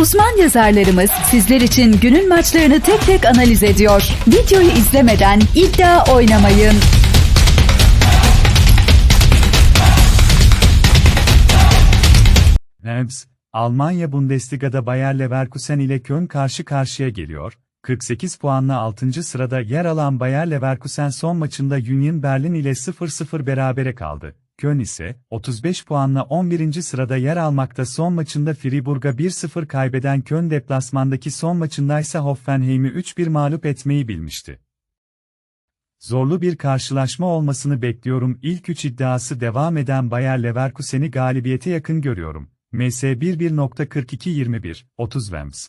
Uzman yazarlarımız sizler için günün maçlarını tek tek analiz ediyor. Videoyu izlemeden iddia oynamayın. Rams, Almanya Bundesliga'da Bayer Leverkusen ile Köln karşı karşıya geliyor. 48 puanla 6. sırada yer alan Bayer Leverkusen son maçında Union Berlin ile 0-0 berabere kaldı. Köln ise 35 puanla 11. sırada yer almakta son maçında Friburg'a 1-0 kaybeden Köln deplasmandaki son maçındaysa Hoffenheim'i 3-1 mağlup etmeyi bilmişti. Zorlu bir karşılaşma olmasını bekliyorum. İlk 3 iddiası devam eden Bayer Leverkusen'i galibiyete yakın görüyorum. MS 11.42-21, 30 Wems.